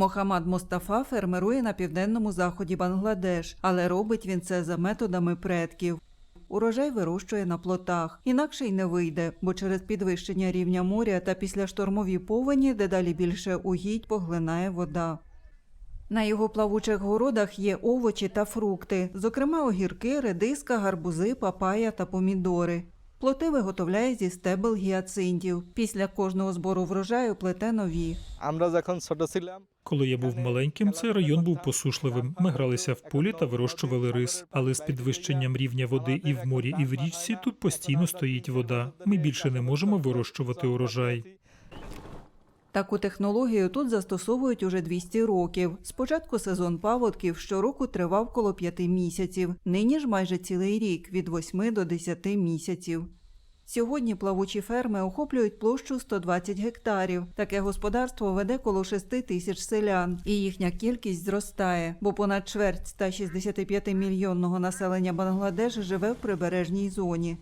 Мохаммад Мустафа фермерує на південному заході Бангладеш, але робить він це за методами предків. Урожай вирощує на плотах, інакше й не вийде, бо через підвищення рівня моря та післяштормові повені дедалі більше угідь поглинає вода. На його плавучих городах є овочі та фрукти, зокрема огірки, редиска, гарбузи, папая та помідори. Плоти виготовляє зі стебел гіацинтів. Після кожного збору врожаю плете нові. Коли я був маленьким, цей район був посушливим. Ми гралися в полі та вирощували рис. Але з підвищенням рівня води і в морі, і в річці тут постійно стоїть вода. Ми більше не можемо вирощувати урожай. Таку технологію тут застосовують уже 200 років. Спочатку сезон паводків щороку тривав коло 5 місяців, нині ж майже цілий рік від 8 до 10 місяців. Сьогодні плавучі ферми охоплюють площу 120 гектарів. Таке господарство веде коло 6 тисяч селян, і їхня кількість зростає, бо понад чверть 165 мільйонного населення Бангладеш живе в прибережній зоні.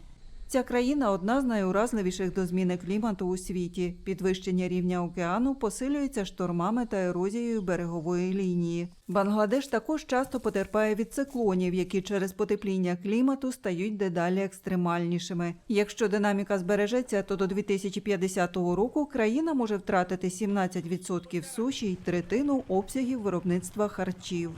Ця країна одна з найуразливіших до зміни клімату у світі. Підвищення рівня океану посилюється штормами та ерозією берегової лінії. Бангладеш також часто потерпає від циклонів, які через потепління клімату стають дедалі екстремальнішими. Якщо динаміка збережеться, то до 2050 року країна може втратити 17% суші й третину обсягів виробництва харчів.